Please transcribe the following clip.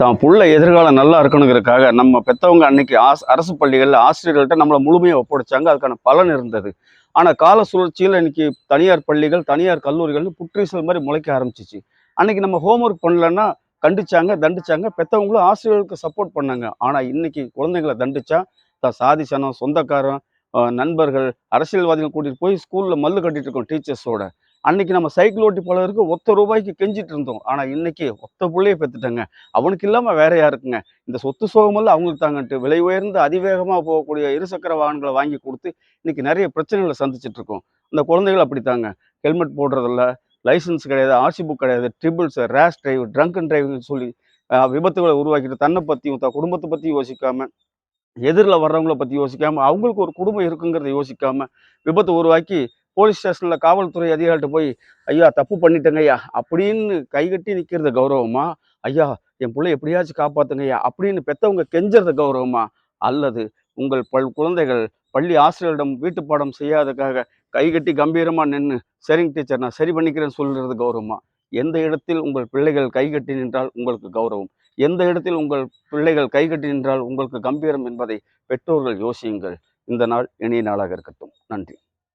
தான் புள்ள எதிர்காலம் நல்லா இருக்கணுங்கிறதுக்காக நம்ம பெற்றவங்க அன்னைக்கு ஆஸ் அரசு பள்ளிகளில் ஆசிரியர்கள்ட்ட நம்மளை முழுமையாக ஒப்படைச்சாங்க. அதுக்கான பலன் இருந்தது. ஆனால் கால சுழற்சியில் இன்னைக்கு தனியார் பள்ளிகள் தனியார் கல்லூரிகள்னு புற்றீசல் மாதிரி முளைக்க ஆரம்பிச்சிச்சு. அன்னைக்கு நம்ம ஹோம்ஒர்க் பண்ணலன்னா கண்டிச்சாங்க தண்டிச்சாங்க. பெற்றவங்களும் ஆசிரியர்களுக்கு சப்போர்ட் பண்ணாங்க. ஆனால் இன்னைக்கு குழந்தைங்களை தண்டிச்சா தான் சாதிச்சனம் சொந்தக்காரன் நண்பர்கள் அரசியல்வாதிகள் கூட்டிகிட்டு போய் ஸ்கூலில் மல்லு கட்டிட்டு இருக்கோம் டீச்சர்ஸோட அன்னைக்கு நம்ம சைக்கிள் ஓட்டி பழகிறதுக்கு ஒத்த ரூபாய்க்கு கெஞ்சிட்டு இருந்தோம். ஆனால் இன்னைக்கு ஒத்த புள்ளைய பெற்றுட்டாங்க அவனுக்கு இல்லாமல் வேற யாருக்குங்க? இந்த சொத்து சோகமெல்லாம் அவங்களுக்கு தாங்கன்ட்டு விலை உயர்ந்து அதிவேகமாக போகக்கூடிய இருசக்கர வாகனங்களை வாங்கி கொடுத்து இன்னைக்கு நிறைய பிரச்சனைகளை சந்திச்சுட்டு இருக்கோம். இந்த குழந்தைகள் அப்படித்தாங்க. ஹெல்மெட் போடுறதில்ல லைசன்ஸ் கிடையாது ஆர்சி புக் கிடையாது triples rash drive drunk driving சொல்லி விபத்துகளை உருவாக்கிட்டு தன்னை பற்றியும் த குடும்பத்தை பற்றி யோசிக்காமல் எதிரில் வர்றவங்கள பற்றி யோசிக்காமல் அவங்களுக்கு ஒரு குடும்பம் இருக்குங்கிறத யோசிக்காமல் விபத்து உருவாக்கி போலீஸ் ஸ்டேஷனில் காவல்துறை அதிகாரிகிட்ட போய் ஐயா தப்பு பண்ணிட்டேங்க ஐயா. அப்படின்னு கைகட்டி நிற்கிறது கௌரவமா? ஐயா என் பிள்ளை எப்படியாச்சும் காப்பாத்துங்க ஐயா. அப்படின்னு பெற்றவங்க கெஞ்சறது கௌரவமா? அல்லது உங்கள் பல் குழந்தைகள் பள்ளி ஆசிரியரிடம் வீட்டு பாடம் செய்யாததுக்காக கைகட்டி கம்பீரமாக நின்று சரிங்க டீச்சர் நான் சரி பண்ணிக்கிறேன்னு சொல்கிறது கௌரவமா? எந்த இடத்தில் உங்கள் பிள்ளைகள் கைகட்டி நின்றால் உங்களுக்கு கௌரவம்? எந்த இடத்தில் உங்கள் பிள்ளைகள் கைகட்டி நின்றால் உங்களுக்கு கம்பீரம் என்பதை பெற்றோர்கள் யோசியுங்கள். இந்த நாள் இனிய நாளாக இருக்கட்டும். நன்றி.